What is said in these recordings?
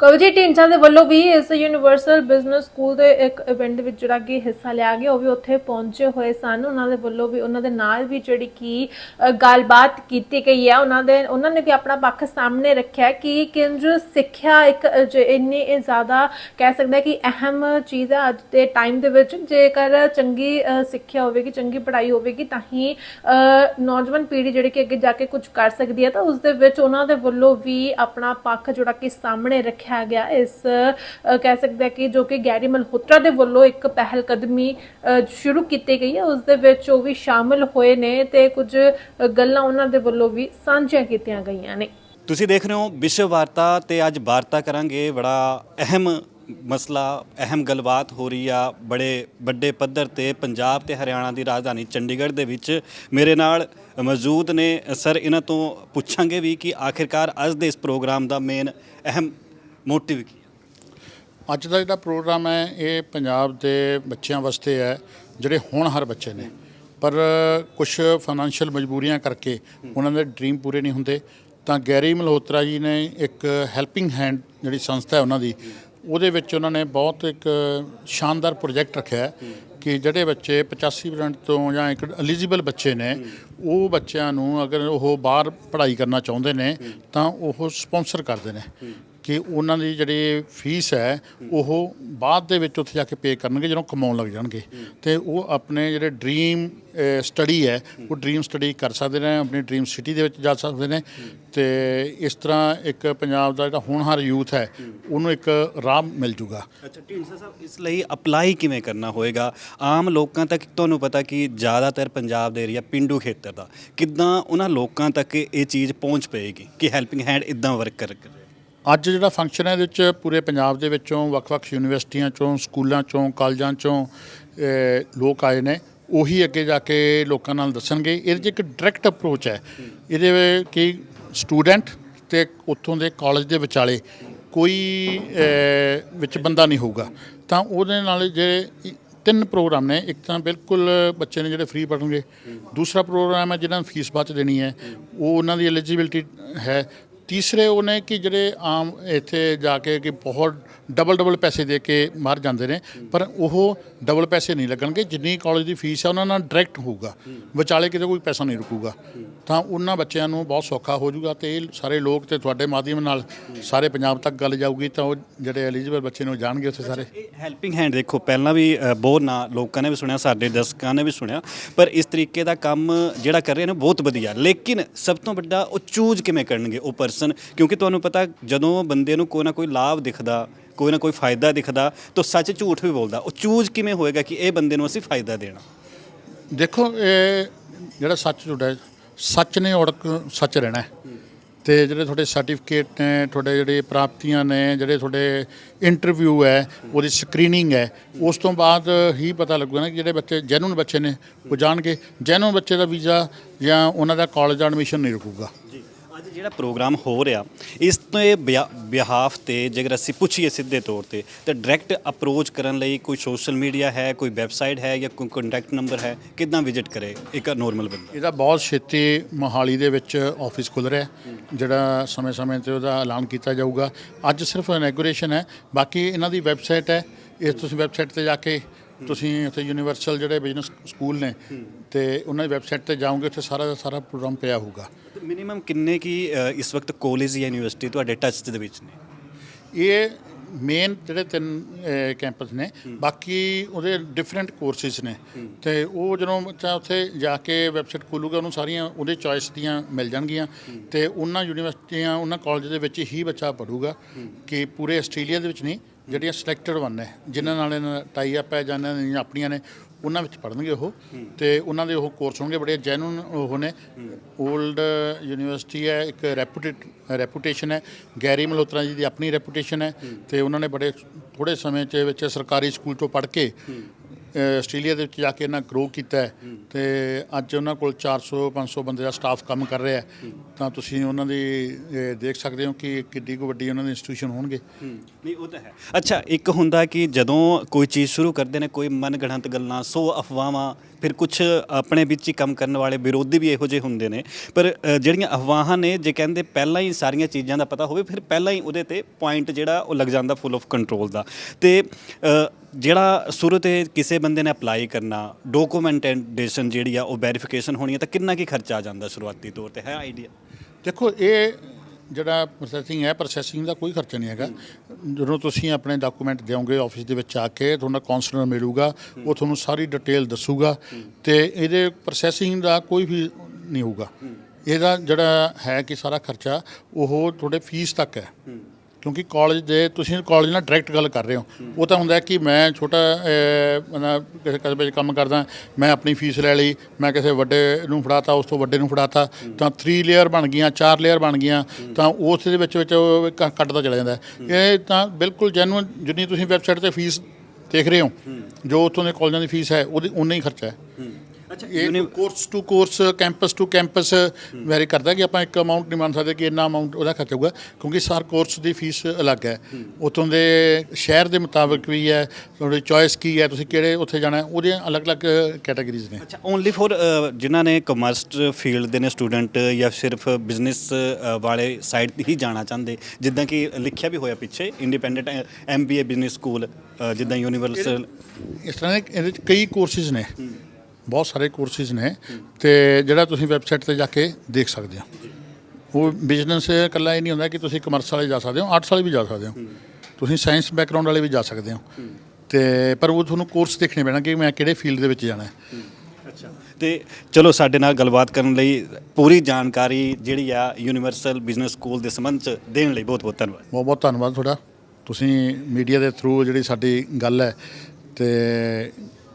ਕਵਜੀ ਢੀਂਡਸਾ ਦੇ ਵੱਲੋਂ ਵੀ ਇਸ ਯੂਨੀਵਰਸਲ ਬਿਜ਼ਨਸ ਸਕੂਲ ਦੇ ਇੱਕ ਇਵੈਂਟ ਦੇ ਵਿੱਚ ਜਿਹੜਾ ਕਿ ਹਿੱਸਾ ਲਿਆ ਗਿਆ ਉਹ ਵੀ ਉੱਥੇ ਪਹੁੰਚੇ ਹੋਏ ਸਨ। ਉਹਨਾਂ ਦੇ ਵੱਲੋਂ ਵੀ ਉਹਨਾਂ ਦੇ ਨਾਲ ਵੀ ਜਿਹੜੀ ਕਿ ਅ, ਗੱਲਬਾਤ ਕੀਤੀ ਗਈ ਹੈ ਉਹਨਾਂ ਦੇ ਉਹਨਾਂ ਨੇ ਵੀ ਆਪਣਾ ਪੱਖ ਸਾਹਮਣੇ ਰੱਖਿਆ ਕਿ ਕੇਂਦਰ ਸਿੱਖਿਆ ਇੱਕ ਅ, ਇੰਨੀ ਇਹ ਜ਼ਿਆਦਾ ਕਹਿ ਸਕਦੇ ਹਾਂ ਕਿ ਅਹਿਮ ਚੀਜ਼ ਹੈ ਅੱਜ ਦੇ ਟਾਈਮ ਦੇ ਵਿੱਚ। ਜੇਕਰ ਚੰਗੀ ਅ, ਸਿੱਖਿਆ ਹੋਵੇਗੀ ਚੰਗੀ ਪੜ੍ਹਾਈ ਹੋਵੇਗੀ ਤਾਂ ਹੀ ਅ, ਨੌਜਵਾਨ ਪੀੜ੍ਹੀ ਜਿਹੜੀ ਕਿ ਅੱਗੇ ਜਾ ਕੇ ਕੁਝ ਕਰ ਸਕਦੀ ਹੈ ਤਾਂ ਉਸ ਦੇ ਵਿੱਚ ਉਹਨਾਂ ਦੇ ਵੱਲੋਂ ਵੀ ਆਪਣਾ ਪੱਖ ਜਿਹੜਾ ਕਿ ਸਾਹਮਣੇ ਰੱਖਿਆ ਗਿਆ। ਇਸ ਕਹਿ ਸਕਦੇ ਹਾਂ ਕਿ ਜੋ ਕਿ ਗੈਰੀ ਮਲਹੋਤਰਾ ਦੇ ਵੱਲੋਂ ਇੱਕ ਪਹਿਲ ਕਦਮੀ ਸ਼ੁਰੂ ਕੀਤੀ ਗਈ ਹੈ। ਉਸ ਦੇ ਵਿੱਚ ਉਹ ਵੀ ਸ਼ਾਮਲ ਹੋਏ ਨੇ ਤੇ ਕੁਝ ਗੱਲਾਂ ਉਹਨਾਂ ਦੇ ਵੱਲੋਂ ਵੀ ਸਾਂਝੀਆਂ ਕੀਤੀਆਂ ਗਈਆਂ ਨੇ। ਤੁਸੀਂ ਦੇਖ ਰਹੇ ਹੋ ਵਿਸ਼ਵ ਵਾਰਤਾ ਤੇ ਅੱਜ ਵਾਰਤਾ ਕਰਾਂਗੇ। ਬੜਾ ਅਹਿਮ ਮਸਲਾ, ਅਹਿਮ ਗੱਲਬਾਤ ਹੋ ਰਹੀ ਆ ਬੜੇ ਵੱਡੇ ਪੱਧਰ ਤੇ ਪੰਜਾਬ ਤੇ ਹਰਿਆਣਾ ਦੀ ਰਾਜਧਾਨੀ ਚੰਡੀਗੜ੍ਹ ਦੇ ਵਿੱਚ। ਮੇਰੇ ਨਾਲ ਮੌਜੂਦ ਨੇ। ਸਰ, ਇਹਨਾਂ ਤੋਂ ਪੁੱਛਾਂਗੇ ਵੀ ਕਿ ਆਖਿਰਕਾਰ ਅੱਜ ਦੇ ਇਸ ਪ੍ਰੋਗਰਾਮ ਦਾ ਮੇਨ ਅਹਿਮ ਮੋਟਿਵ ਕੀ ਹੈ? ਅੱਜ ਦਾ ਜਿਹੜਾ ਪ੍ਰੋਗਰਾਮ ਹੈ, ਇਹ ਪੰਜਾਬ ਦੇ ਬੱਚਿਆਂ ਵਾਸਤੇ ਹੈ, ਜਿਹੜੇ ਹੋਣਹਾਰ ਬੱਚੇ ਨੇ। ਪਰ ਕੁਝ ਫਾਈਨੈਂਸ਼ੀਅਲ ਮਜਬੂਰੀਆਂ ਕਰਕੇ ਉਹਨਾਂ ਦੇ ਡ੍ਰੀਮ ਪੂਰੇ ਨਹੀਂ ਹੁੰਦੇ। ਤਾਂ ਗੈਰੀ ਮਲਹੋਤਰਾ ਜੀ ਨੇ ਇੱਕ ਹੈਲਪਿੰਗ ਹੈਂਡ ਜਿਹੜੀ ਸੰਸਥਾ ਹੈ ਉਹਨਾਂ ਦੀ, ਉਹਦੇ ਵਿੱਚ ਉਹਨਾਂ ਨੇ ਬਹੁਤ ਇੱਕ ਸ਼ਾਨਦਾਰ ਪ੍ਰੋਜੈਕਟ ਰੱਖਿਆ ਹੈ ਕਿ ਜਿਹੜੇ ਬੱਚੇ 85% ਤੋਂ ਜਾਂ ਇੱਕ ਐਲੀਜੀਬਲ ਬੱਚੇ ਨੇ, ਉਹ ਬੱਚਿਆਂ ਨੂੰ ਅਗਰ ਉਹ ਬਾਹਰ ਪੜ੍ਹਾਈ ਕਰਨਾ ਚਾਹੁੰਦੇ ਨੇ, ਤਾਂ ਉਹ ਸਪਾਂਸਰ ਕਰਦੇ ਨੇ। ਕਿ ਉਹਨਾਂ ਦੀ ਜਿਹੜੀ ਫੀਸ ਹੈ, ਉਹ ਬਾਅਦ ਦੇ ਵਿੱਚ ਉੱਥੇ ਜਾ ਕੇ ਪੇ ਕਰਨਗੇ, ਜਦੋਂ ਕਮਾਉਣ ਲੱਗ ਜਾਣਗੇ। ਤੇ ਉਹ ਆਪਣੇ ਜਿਹੜੇ ਡ੍ਰੀਮ ਸਟੱਡੀ ਹੈ, ਉਹ ਡ੍ਰੀਮ ਸਟੱਡੀ ਕਰ ਸਕਦੇ ਨੇ, ਆਪਣੀ ਡ੍ਰੀਮ ਸਿਟੀ ਦੇ ਵਿੱਚ ਜਾ ਸਕਦੇ ਨੇ। ਤੇ ਇਸ ਤਰ੍ਹਾਂ ਇੱਕ ਪੰਜਾਬ ਦਾ ਜਿਹੜਾ ਹੋਣਹਾਰ ਯੂਥ ਹੈ, ਉਹਨੂੰ ਇੱਕ ਰਾਹ ਮਿਲ ਜੂਗਾ। ਅੱਛਾ, ਢੀਂਡਸਾ ਸਾਹਿਬ, ਇਸ ਲਈ ਅਪਲਾਈ ਕਿਵੇਂ ਕਰਨਾ ਹੋਏਗਾ? ਆਮ ਲੋਕਾਂ ਤੱਕ ਤੁਹਾਨੂੰ ਪਤਾ ਕਿ ਜ਼ਿਆਦਾਤਰ ਪੰਜਾਬ ਦੇ ਏਰੀਆ ਪਿੰਡੂ ਖੇਤਰ ਦਾ। ਕਿੱਦਾਂ ਉਹਨਾਂ ਲੋਕਾਂ ਤੱਕ ਇਹ ਚੀਜ਼ ਪਹੁੰਚ ਪਏਗੀ ਕਿ ਹੈਲਪਿੰਗ ਹੈਂਡ ਇਦਾਂ ਵਰਕ ਕਰ ਕਰ ਅੱਜ ਜਿਹੜਾ ਫੰਕਸ਼ਨ ਹੈ ਇਹਦੇ ਵਿੱਚ ਪੂਰੇ ਪੰਜਾਬ ਦੇ ਵਿੱਚੋਂ, ਵੱਖ-ਵੱਖ ਯੂਨੀਵਰਸਿਟੀਆਂ ਚੋਂ, ਸਕੂਲਾਂ ਚੋਂ, ਕਾਲਜਾਂ ਚੋਂ ਲੋਕ ਆਏ ਨੇ। ਉਹੀ ਅੱਗੇ ਜਾ ਕੇ ਲੋਕਾਂ ਨਾਲ ਦੱਸਣਗੇ। ਇਹਦੇ 'ਚ ਇੱਕ ਡਾਇਰੈਕਟ ਅਪਰੋਚ ਹੈ। ਇਹਦੇ ਕਿ ਸਟੂਡੈਂਟ ਤੇ ਉੱਥੋਂ ਦੇ ਕਾਲਜ ਦੇ ਵਿਚਾਲੇ ਕੋਈ ਵਿੱਚ ਬੰਦਾ ਨਹੀਂ ਹੋਊਗਾ। ਤਾਂ ਉਹਦੇ ਨਾਲ ਜਿਹੜੇ ਤਿੰਨ ਪ੍ਰੋਗਰਾਮ ਨੇ। ਇੱਕ ਤਾਂ ਬਿਲਕੁਲ ਬੱਚੇ ਨੇ ਜਿਹੜੇ ਫ੍ਰੀ ਪੜ੍ਹਨਗੇ। ਦੂਸਰਾ ਪ੍ਰੋਗਰਾਮ ਹੈ ਜਿਹਨਾਂ ਨੂੰ ਫੀਸ ਬਾਅਦ ਦੇਣੀ ਹੈ। ਉਹ ਉਹਨਾਂ ਦੀ ਐਲੀਜੀਬਿਲਟੀ ਹੈ। ਤੀਸਰੇ ਉਹ ਨੇ ਕਿ ਜਿਹੜੇ ਆਮ ਇੱਥੇ ਜਾ ਕੇ ਕਿ ਬਹੁਤ ਡਬਲ ਡਬਲ ਪੈਸੇ ਦੇ ਕੇ ਮਰ ਜਾਂਦੇ ਨੇ, ਪਰ ਉਹ ਡਬਲ ਪੈਸੇ ਨਹੀਂ ਲੱਗਣਗੇ, ਜਿੰਨੀ ਕਾਲਜ ਦੀ ਫੀਸ ਆ, ਉਹਨਾਂ ਨਾਲ ਡਾਇਰੈਕਟ ਹੋਊਗਾ। ਵਿਚਾਲੇ ਕਿਤੇ ਕੋਈ ਪੈਸਾ ਨਹੀਂ ਰੁਕੂਗਾ। ਤਾਂ ਉਹਨਾਂ ਬੱਚਿਆਂ ਨੂੰ ਬਹੁਤ ਸੌਖਾ ਹੋ ਜਾਊਗਾ ਤੇ ਇਹ ਸਾਰੇ ਲੋਕ ਤੇ ਤੁਹਾਡੇ ਮਾਧਿਅਮ ਨਾਲ ਸਾਰੇ ਪੰਜਾਬ ਤੱਕ ਗੱਲ ਜਾਊਗੀ ਤਾਂ ਉਹ ਜਿਹੜੇ ਐਲੀਜੀਬਲ ਬੱਚੇ ਨੇ ਉਹ ਜਾਣਗੇ ਉੱਥੇ ਸਾਰੇ। ਹੈਲਪਿੰਗ ਹੈਂਡ ਦੇਖੋ, ਪਹਿਲਾਂ ਵੀ ਬਹੁਤ ਨਾ ਲੋਕਾਂ ਨੇ ਵੀ ਸੁਣਿਆ, ਸਾਡੇ ਦਰਸ਼ਕਾਂ ਨੇ ਵੀ ਸੁਣਿਆ, ਪਰ ਇਸ ਤਰੀਕੇ ਦਾ ਕੰਮ ਜਿਹੜਾ ਕਰ ਰਹੇ ਨੇ ਬਹੁਤ ਵਧੀਆ। ਲੇਕਿਨ ਸਭ ਤੋਂ ਵੱਡਾ ਉਹ ਚੂਜ਼ ਕਿਵੇਂ ਕਰਨਗੇ? ਉਹ ਪਰਸ ਪਰਸਨ ਕਿਉਂਕਿ ਤੁਹਾਨੂੰ ਪਤਾ ਜਦੋਂ ਬੰਦੇ ਨੂੰ ਕੋਈ ਨਾ ਕੋਈ ਲਾਭ ਦਿਖਦਾ, ਕੋਈ ਨਾ ਕੋਈ ਫਾਇਦਾ ਦਿਖਦਾ, ਤਾਂ ਸੱਚ ਝੂਠ ਵੀ ਬੋਲਦਾ। ਉਹ ਚੂਜ਼ ਕਿਵੇਂ ਹੋਏਗਾ ਕਿ ਇਹ ਬੰਦੇ ਨੂੰ ਅਸੀਂ ਫਾਇਦਾ ਦੇਣਾ? ਦੇਖੋ, ਇਹ ਜਿਹੜਾ ਸੱਚ ਤੁਹਾਡਾ ਸੱਚ ਨੇ ਔੜਕ ਸੱਚ ਰਹਿਣਾ ਹੈ। ਤੇ ਜਿਹੜੇ ਤੁਹਾਡੇ ਸਰਟੀਫਿਕੇਟ ਨੇ, ਤੁਹਾਡੇ ਜਿਹੜੇ ਪ੍ਰਾਪਤੀਆਂ ਨੇ, ਜਿਹੜੇ ਤੁਹਾਡੇ ਇੰਟਰਵਿਊ ਹੈ, ਉਹਦੀ ਸਕਰੀਨਿੰਗ ਹੈ, ਉਸ ਤੋਂ ਬਾਅਦ ਹੀ ਪਤਾ ਲੱਗੂਗਾ ਨਾ ਕਿ ਜਿਹੜੇ ਬੱਚੇ ਜੈਨੂਨ ਬੱਚੇ ਨੇ, ਉਹ ਜਾਣਗੇ। ਜੈਨੂਨ ਬੱਚੇ ਦਾ ਵੀਜ਼ਾ ਜਾਂ ਉਹਨਾਂ ਦਾ ਕਾਲਜ ਦਾ ਐਡਮਿਸ਼ਨ ਨਹੀਂ ਰੁਕੂਗਾ। ਅੱਜ ਜਿਹੜਾ ਪ੍ਰੋਗਰਾਮ ਹੋ ਰਿਹਾ, ਇਸ 'ਤੇ ਇਹ ਬਿਹਾਫ ਤੇ ਜੇਕਰ ਅਸੀਂ ਪੁੱਛੀਏ ਸਿੱਧੇ ਤੌਰ ਤੇ, ਤਾਂ ਡਾਇਰੈਕਟ ਅਪਰੋਚ ਕਰਨ ਲਈ ਕੋਈ ਸੋਸ਼ਲ ਮੀਡੀਆ ਹੈ, ਕੋਈ ਵੈਬਸਾਈਟ ਹੈ ਜਾਂ ਕੋਈ ਕੰਟੈਕਟ ਨੰਬਰ ਹੈ, ਕਿੱਦਾਂ ਵਿਜ਼ਿਟ ਕਰੇ ਇੱਕ ਨੋਰਮਲ ਬੰਦਾ? ਇਹਦਾ ਬਹੁਤ ਛੇਤੀ ਮੋਹਾਲੀ ਦੇ ਵਿੱਚ ਆਫਿਸ ਖੁੱਲ ਰਿਹਾ ਜਿਹੜਾ ਸਮੇਂ-ਸਮੇਂ ਤੇ ਉਹਦਾ ਐਲਾਨ ਕੀਤਾ ਜਾਊਗਾ। ਅੱਜ ਸਿਰਫ ਇਨੈਗੋਰੇਸ਼ਨ ਹੈ, ਬਾਕੀ ਇਹਨਾਂ ਦੀ ਵੈਬਸਾਈਟ ਹੈ ਇਸ ਤੁਸੀਂ ਵੈਬਸਾਈਟ ਤੇ ਜਾ ਕੇ ਤੁਸੀਂ ਉੱਥੇ ਯੂਨੀਵਰਸਲ ਜਿਹੜੇ ਬਿਜ਼ਨਸ ਸਕੂਲ ਨੇ ਤੇ ਉਹਨਾਂ ਦੀ ਵੈਬਸਾਈਟ ਤੇ ਜਾਓਗੇ ਉੱਥੇ ਸਾਰਾ ਦਾ ਸਾਰਾ ਪ੍ਰੋਗਰਾਮ ਪਿਆ ਹੋਊਗਾ। ਮਿਨੀਮਮ ਕਿੰਨੇ ਕੀ ਇਸ ਵਕਤ ਕਾਲਜ ਜਾਂ ਯੂਨੀਵਰਸਿਟੀ ਤੁਹਾਡੇ ਟੱਚ ਦੇ ਵਿੱਚ ਨੇ? ਇਹ ਮੇਨ ਜਿਹੜੇ ਤਿੰਨ ਕੈਂਪਸ ਨੇ ਬਾਕੀ ਉਹਦੇ ਡਿਫਰੈਂਟ ਕੋਰਸਿਸ ਨੇ। ਤੇ ਉਹ ਜਦੋਂ ਬੱਚਾ ਉੱਥੇ ਜਾ ਕੇ ਵੈਬਸਾਈਟ ਖੋਲੂਗਾ ਉਹਨੂੰ ਸਾਰੀਆਂ ਉਹਦੇ ਚੋਇਸ ਦੀਆਂ ਮਿਲ ਜਾਣਗੀਆਂ। ਤੇ ਉਹਨਾਂ ਯੂਨੀਵਰਸਿਟੀਆਂ ਉਹਨਾਂ ਕਾਲਜ ਦੇ ਵਿੱਚ ਹੀ ਬੱਚਾ ਪੜੂਗਾ ਕਿ ਪੂਰੇ ਆਸਟ੍ਰੇਲੀਆ ਦੇ ਵਿੱਚ ਨਹੀਂ ਜਿਹੜੀਆਂ ਸਿਲੈਕਟਡ ਵਨ ਨੇ, ਜਿਨ੍ਹਾਂ ਨਾਲ ਇਹਨਾਂ ਟਾਈ ਅਪ ਹੈ ਜਾਂ ਇਹਨਾਂ ਦੀਆਂ ਆਪਣੀਆਂ ਨੇ, ਉਹਨਾਂ ਵਿੱਚ ਪੜ੍ਹਨਗੇ ਉਹ। ਤੇ ਉਹਨਾਂ ਦੇ ਉਹ ਕੋਰਸ ਹੋਣਗੇ, ਬੜੇ ਜੈਨੂਨ ਉਹ ਨੇ। 올ਡ ਯੂਨੀਵਰਸਿਟੀ ਹੈ, ਇੱਕ ਰੈਪੂਟੇਟ ਰੈਪੂਟੇਸ਼ਨ ਹੈ। ਗੈਰੀ ਮਲਹੋਤਰਾ ਜੀ ਦੀ ਆਪਣੀ ਰੈਪੂਟੇਸ਼ਨ ਹੈ। ਤੇ ਉਹਨਾਂ ਨੇ ਬੜੇ ਥੋੜੇ ਸਮੇਂ ਚ ਵਿੱਚ ਸਰਕਾਰੀ ਸਕੂਲ ਤੋਂ ਪੜ੍ਹ ਕੇ ਆਸਟ੍ਰੇਲੀਆ ਦੇ ਵਿੱਚ ਜਾ ਕੇ ਇਹਨਾਂ ਗਰੋ ਕੀਤਾ ਹੈ ਤੇ ਅੱਜ ਉਹਨਾਂ ਕੋਲ 400 500 ਬੰਦੇ ਦਾ ਸਟਾਫ ਕੰਮ ਕਰ ਰਿਹਾ ਹੈ। ਤਾਂ ਤੁਸੀਂ ਉਹਨਾਂ ਦੀ ਦੇਖ ਸਕਦੇ ਹੋ ਕਿ ਕਿੱਡੀ ਕੁ ਵੱਡੀ ਉਹਨਾਂ ਦੀ ਇੰਸਟੀਟਿਊਸ਼ਨ ਹੋਣਗੇ। ਨਹੀਂ ਉਹ ਤਾਂ ਹੈ। ਅੱਛਾ ਇੱਕ ਹੁੰਦਾ ਕਿ ਜਦੋਂ ਕੋਈ ਚੀਜ਼ ਸ਼ੁਰੂ ਕਰਦੇ ਨੇ ਕੋਈ ਮਨਗੜੰਤ ਗੱਲਾਂ ਸੋ ਅਫਵਾਹਾਂ ਫਿਰ ਕੁਝ ਆਪਣੇ ਵਿੱਚ ਹੀ ਕੰਮ ਕਰਨ ਵਾਲੇ ਵਿਰੋਧੀ ਵੀ ਇਹੋ ਜਿਹੇ ਹੁੰਦੇ ਨੇ। ਪਰ ਅ, ਜਿਹੜੀਆਂ ਅਫਵਾਹਾਂ ਨੇ ਜੇ ਕਹਿੰਦੇ ਪਹਿਲਾਂ ਹੀ ਸਾਰੀਆਂ ਚੀਜ਼ਾਂ ਦਾ ਪਤਾ ਹੋਵੇ ਫਿਰ ਪਹਿਲਾਂ ਹੀ ਉਹਦੇ ਤੇ ਪੁਆਇੰਟ ਜਿਹੜਾ ਉਹ ਲੱਗ ਜਾਂਦਾ ਫੁੱਲ ਆਫ ਕੰਟਰੋਲ ਦਾ। ਤੇ ਅ, ਜਿਹੜਾ ਸ਼ੁਰੂ ਤੇ ਕਿਸੇ ਬੰਦੇ ਨੇ ਅਪਲਾਈ ਕਰਨਾ ਡਾਕੂਮੈਂਟੇਸ਼ਨ ਜਿਹੜੀ ਆ ਉਹ ਵੈਰੀਫਿਕੇਸ਼ਨ ਹੋਣੀ ਹੈ ਤਾਂ ਕਿੰਨਾ ਕੀ ਖਰਚਾ ਆ ਜਾਂਦਾ ਸ਼ੁਰੂਆਤੀ ਤੌਰ ਤੇ? ਹੈ ਆਈਡੀਆ ਦੇਖੋ ਇਹ ਜਿਹੜਾ ਪ੍ਰੋਸੈਸਿੰਗ ਹੈ ਪ੍ਰੋਸੈਸਿੰਗ ਦਾ ਕੋਈ ਖਰਚਾ ਨਹੀਂ ਹੈਗਾ। ਜਦੋਂ ਤੁਸੀਂ ਆਪਣੇ ਡਾਕੂਮੈਂਟ ਦਿਓਗੇ ਆਫਿਸ ਦੇ ਵਿੱਚ ਆ ਕੇ ਤੁਹਾਡਾ ਕਾਉਂਸਲਰ ਮਿਲੂਗਾ ਉਹ ਤੁਹਾਨੂੰ ਸਾਰੀ ਡਿਟੇਲ ਦੱਸੂਗਾ ਤੇ ਇਹਦੇ ਪ੍ਰੋਸੈਸਿੰਗ ਦਾ ਕੋਈ ਵੀ ਨਹੀਂ ਹੋਊਗਾ। ਇਹਦਾ ਜਿਹੜਾ ਹੈ ਕਿ ਸਾਰਾ ਖਰਚਾ ਉਹ ਤੁਹਾਡੇ ਫੀਸ ਤੱਕ ਹੈ। ਕਿਉਂਕਿ ਕਾਲਜ ਦੇ ਤੁਸੀਂ ਕਾਲਜ ਨਾਲ ਡਾਇਰੈਕਟ ਗੱਲ ਕਰ ਰਹੇ ਹੋ। ਉਹ ਤਾਂ ਹੁੰਦਾ ਕਿ ਮੈਂ ਛੋਟਾ ਮਤਲਬ ਕਿਸੇ ਕਸਬੇ 'ਚ ਕੰਮ ਕਰਦਾ ਮੈਂ ਆਪਣੀ ਫੀਸ ਲੈ ਲਈ ਮੈਂ ਕਿਸੇ ਵੱਡੇ ਨੂੰ ਫੜਾਤਾ ਉਸ ਤੋਂ ਵੱਡੇ ਨੂੰ ਫੜਾਤਾ ਤਾਂ 3 ਲੇਅਰ ਬਣ ਗਈਆਂ 4 ਲੇਅਰ ਬਣ ਗਈਆਂ ਤਾਂ ਉਸ ਦੇ ਵਿੱਚ ਵਿੱਚ ਕੱਟਦਾ ਚਲਾ ਜਾਂਦਾ। ਇਹ ਤਾਂ ਬਿਲਕੁਲ ਜੈਨੂਨ ਜਿੰਨੀ ਤੁਸੀਂ ਵੈਬਸਾਈਟ ਤੇ ਫੀਸ ਦੇਖ ਰਹੇ ਹੋ ਜੋ ਉੱਥੋਂ ਦੇ ਕਾਲਜਾਂ ਦੀ ਫੀਸ ਹੈ ਉਹਦੀ ਉਨਾ ਹੀ ਖਰਚਾ ਹੈ। ਅੱਛਾ ਇਹ course to course campus to campus vary ਕਰਦਾ ਕਿ ਆਪਾਂ ਇੱਕ ਅਮਾਉਂਟ ਨਹੀਂ ਮੰਨ ਸਕਦੇ ਕਿ ਇੰਨਾ ਅਮਾਉਂਟ ਉਹਦਾ ਖਰਚ ਹੋਊਗਾ ਕਿਉਂਕਿ ਸਾਰ ਕੋਰਸ ਦੀ ਫੀਸ ਅਲੱਗ ਹੈ। ਉਤੋਂ ਦੇ ਸ਼ਹਿਰ ਦੇ ਮੁਤਾਬਕ ਵੀ ਹੈ ਤੁਹਾਡੀ ਚੋਇਸ ਕੀ ਹੈ ਤੁਸੀਂ ਕਿਹੜੇ ਉੱਥੇ ਜਾਣਾ ਹੈ ਉਹਦੀਆਂ ਅਲੱਗ-ਅਲੱਗ ਕੈਟਾਗਰੀਜ਼ ਨੇ। ਅੱਛਾ ਓਨਲੀ ਫॉर ਜਿਨ੍ਹਾਂ ਨੇ ਕਮਰਸ ਫੀਲਡ ਦੇ ਨੇ ਸਟੂਡੈਂਟ ਜਾਂ ਸਿਰਫ ਬਿਜ਼ਨਸ ਵਾਲੇ ਸਾਈਡ ਤੇ ਹੀ ਜਾਣਾ ਚਾਹੁੰਦੇ ਜਿੱਦਾਂ ਕਿ ਲਿਖਿਆ ਵੀ ਹੋਇਆ ਪਿੱਛੇ ਇੰਡੀਪੈਂਡੈਂਟ ਐਮਬੀਏ ਬਿਜ਼ਨਸ ਸਕੂਲ ਜਿੱਦਾਂ ਯੂਨੀਵਰਸਲ ਇਸ ਤਰ੍ਹਾਂ ਦੇ ਇਹਦੇ ਕਈ ਕੋਰਸਿਸ ਨੇ। ਬਹੁਤ ਸਾਰੇ ਕੋਰਸਿਸ ਨੇ ਤੇ ਜਿਹੜਾ ਤੁਸੀਂ ਵੈਬਸਾਈਟ ਤੇ ਜਾ ਕੇ ਦੇਖ ਸਕਦੇ ਹੋ। ਉਹ ਬਿਜ਼ਨਸ ਇਕੱਲਾ ਇਹ ਨਹੀਂ ਹੁੰਦਾ ਕਿ ਤੁਸੀਂ ਕਮਰਸ ਵਾਲੇ ਜਾ ਸਕਦੇ ਹੋ ਆਰਟਸ ਵਾਲੇ ਵੀ ਜਾ ਸਕਦੇ ਹੋ। ਤੁਸੀਂ ਸਾਇੰਸ ਬੈਕਗ੍ਰਾਉਂਡ ਵਾਲੇ ਵੀ ਜਾ ਸਕਦੇ ਹੋ। ਤੇ ਪਰ ਉਹ ਤੁਹਾਨੂੰ ਕੋਰਸ ਦੇਖਣੇ ਪੈਣਾ ਕਿ ਮੈਂ ਕਿਹੜੇ ਫੀਲਡ ਦੇ ਵਿੱਚ ਜਾਣਾ ਹੈ। ਅੱਛਾ। ਤੇ ਚਲੋ ਸਾਡੇ ਨਾਲ ਗੱਲਬਾਤ ਕਰਨ ਲਈ ਪੂਰੀ ਜਾਣਕਾਰੀ ਜਿਹੜੀ ਆ ਯੂਨੀਵਰਸਲ ਬਿਜ਼ਨਸ ਸਕੂਲ ਦੇ ਸੰਬੰਧ ਚ ਦੇਣ ਲਈ ਬਹੁਤ ਬਹੁਤ ਧੰਨਵਾਦ। ਬਹੁਤ ਬਹੁਤ ਧੰਨਵਾਦ ਤੁਹਾਡਾ। ਤੁਸੀਂ ਮੀਡੀਆ ਦੇ ਥਰੂ ਜਿਹੜੀ ਸਾਡੀ ਗੱਲ ਹੈ ਤੇ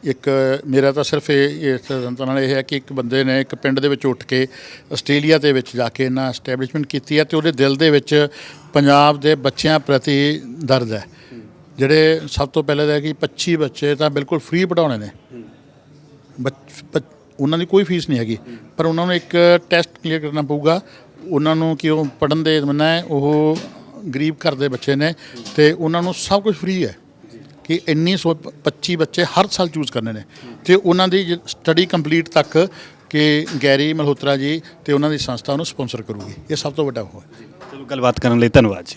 ਇੱਕ, ਮੇਰਾ ਤਾਂ ਸਿਰਫ ਇਹ ਇਸ ਸੰਤਾਂ ਨਾਲ ਇਹ ਹੈ ਕਿ ਇੱਕ ਬੰਦੇ ਨੇ ਇੱਕ ਪਿੰਡ ਦੇ ਵਿੱਚ ਉੱਠ ਕੇ ਆਸਟ੍ਰੇਲੀਆ ਦੇ ਵਿੱਚ ਜਾ ਕੇ ਇਹਨਾਂ ਐਸਟੈਬਲਿਸ਼ਮੈਂਟ ਕੀਤੀ ਹੈ ਤੇ ਉਹਦੇ ਦਿਲ ਦੇ ਵਿੱਚ ਪੰਜਾਬ ਦੇ ਬੱਚਿਆਂ ਪ੍ਰਤੀ ਦਰਦ ਹੈ। ਜਿਹੜੇ ਸਭ ਤੋਂ ਪਹਿਲੇ ਤਾਂ ਕਿ 25 ਬੱਚੇ ਤਾਂ ਬਿਲਕੁਲ ਫ੍ਰੀ ਪੜਾਉਣੇ ਨੇ। ਬੱਚ- ਉਹਨਾਂ ਦੀ ਕੋਈ ਫੀਸ ਨਹੀਂ ਹੈਗੀ। ਪਰ ਉਹਨਾਂ ਨੂੰ ਇੱਕ ਟੈਸਟ ਕਲੀਅਰ ਕਰਨਾ ਪਊਗਾ। ਉਹਨਾਂ ਨੂੰ ਕਿ ਉਹ ਪੜਨ ਦੇ ਮਨਾ ਹੈ ਉਹ ਗਰੀਬ ਘਰ ਦੇ ਬੱਚੇ ਨੇ ਤੇ ਉਹਨਾਂ ਨੂੰ ਸਭ ਕੁਝ ਫ੍ਰੀ ਹੈ। ਕਿ ਇੰਨੀ ਸੌ 25 ਬੱਚੇ ਹਰ ਸਾਲ ਚੂਜ਼ ਕਰਨੇ ਨੇ। ਤੇ ਉਹਨਾਂ ਦੀ ਸਟੱਡੀ ਕੰਪਲੀਟ ਤੱਕ ਕਿ ਗੈਰੀ ਮਲਹੋਤਰਾ ਜੀ ਤੇ ਉਹਨਾਂ ਦੀ ਸੰਸਥਾ ਉਹਨੂੰ ਸਪਾਂਸਰ ਕਰੂਗੀ। ਇਹ ਸਭ ਤੋਂ ਵੱਡਾ ਉਹ ਹੈ। ਚਲੋ, ਗੱਲਬਾਤ ਕਰਨ ਲਈ ਧੰਨਵਾਦ ਜੀ।